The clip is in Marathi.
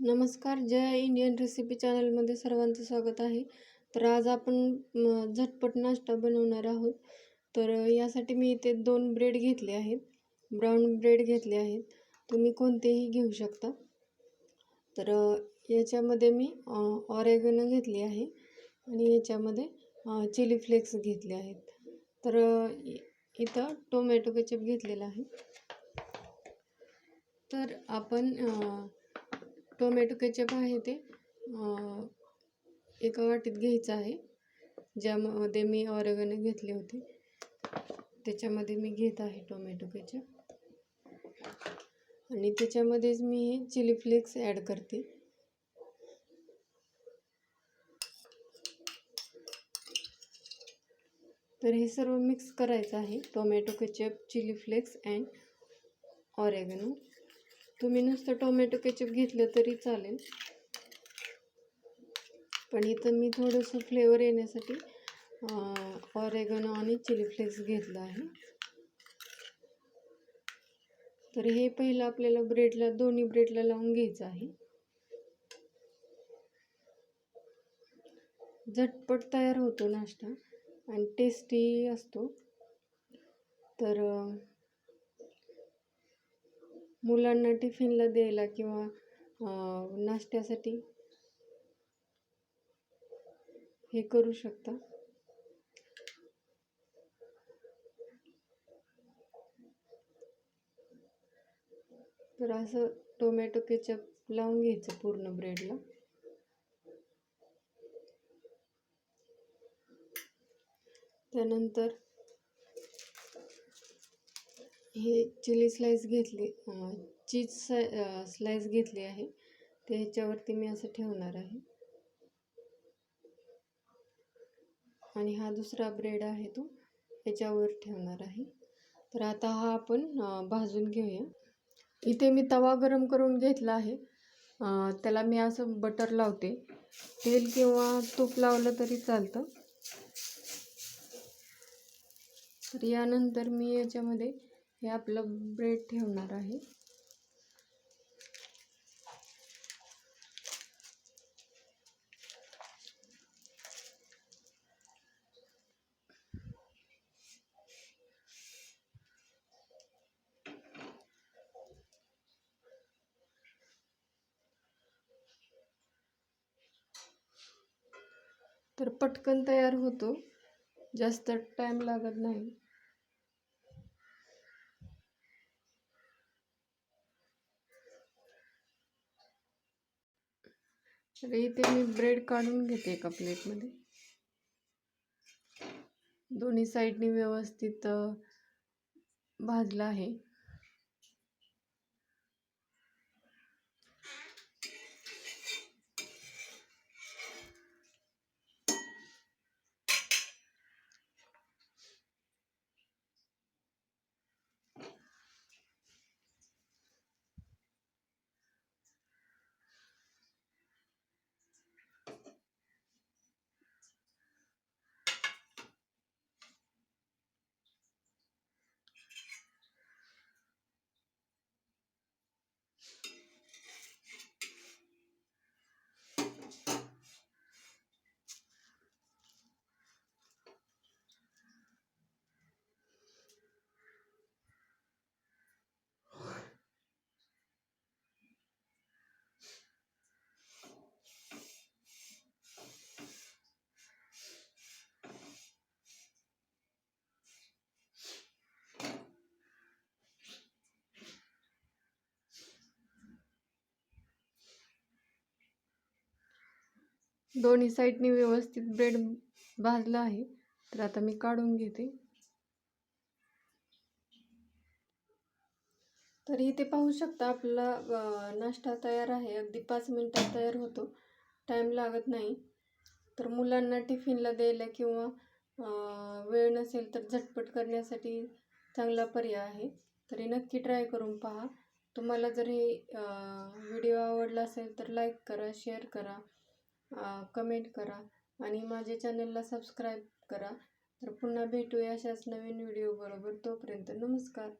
नमस्कार जय इंडियन रेसिपी चॅनलमध्ये सर्वांचं स्वागत आहे. तर आज आपण झटपट नाश्ता बनवणार आहोत. तर यासाठी मी इथे दोन ब्रेड घेतले आहेत. ब्राऊन ब्रेड घेतले आहेत. तुम्ही कोणतेही घेऊ शकता. तर याच्यामध्ये मी ऑरेगनो घेतली आहे. आणि याच्यामध्ये चिली फ्लेक्स घेतले आहेत. तर इथं टोमॅटो केचप घेतलेला आहे. तर आपण टोमॅटो केचप आहे ते. एका वाटीत घ्यायचं आहे. ज्यामध्ये मी ऑरेगन घेतले होते. त्याच्यामध्ये मी घेत आहे टोमॅटो केचप. आणि त्याच्यामध्येच मी हे चिली फ्लेक्स ॲड करते. तर हे सर्व मिक्स करायचं आहे. Tomato ketchup chilli flakes and oregano तुम्ही नुसतं टोमॅटो केचप घेतलं तरी चालेल. पण इथं मी थोडंसं फ्लेवर येण्यासाठी ऑरेगनो आणि चिली फ्लेक्स घेतलं आहे. तर हे पहिलं आपल्याला ब्रेडला दोन्ही ब्रेडला लावून घ्यायचं आहे. झटपट तयार होतो नाश्ता आणि टेस्टी असतो. तर मुलांना टिफिनला द्यायला किंवा नाश्त्यासाठी हे करू शकता. तर असं टोमॅटो केचप लावून घ्यायचं पूर्ण ब्रेडला. त्यानंतर हे चिली स्लाईस घेतली चीज स्लाईस घेतली आहे. ते ह्याच्यावरती मी असं ठेवणार आहे. आणि हा दुसरा ब्रेड आहे तो ह्याच्यावर ठेवणार आहे. तर आता हा आपण भाजून घेऊया. इथे मी तवा गरम करून घेतला आहे. त्याला मी असं बटर लावते. तेल किंवा तूप लावलं तरी चालतं. तर यानंतर मी याच्यामध्ये हे आपलं ब्रेड ठेवणार आहे. तर पटकन तयार होतो. जास्त टाईम लागत नाही. तर इथे मी ब्रेड काढून घेते एका प्लेटमध्ये. दोन्ही साईडनी व्यवस्थित भाजला आहे. दोन्ही साईडनी व्यवस्थित ब्रेड भाजला आहे. तर आता मी काढून घेते. तर इथे पाहू शकता आपला नाश्ता तयार आहे. अगदी पाच मिनटात तयार होतो. टाईम लागत नाही. तर मुलांना टिफिनला द्यायला किंवा वेळ नसेल तर झटपट करण्यासाठी चांगला पर्याय आहे. तरी नक्की ट्राय करून पहा. तुम्हाला जर हे व्हिडिओ आवडला असेल तर लाईक करा शेअर करा. कमेंट करा आणि माझ्या चॅनलला सबस्क्राईब करा. तर पुन्हा भेटूया अशाच नवीन व्हिडिओ बरोबर. तोपर्यंत नमस्कार.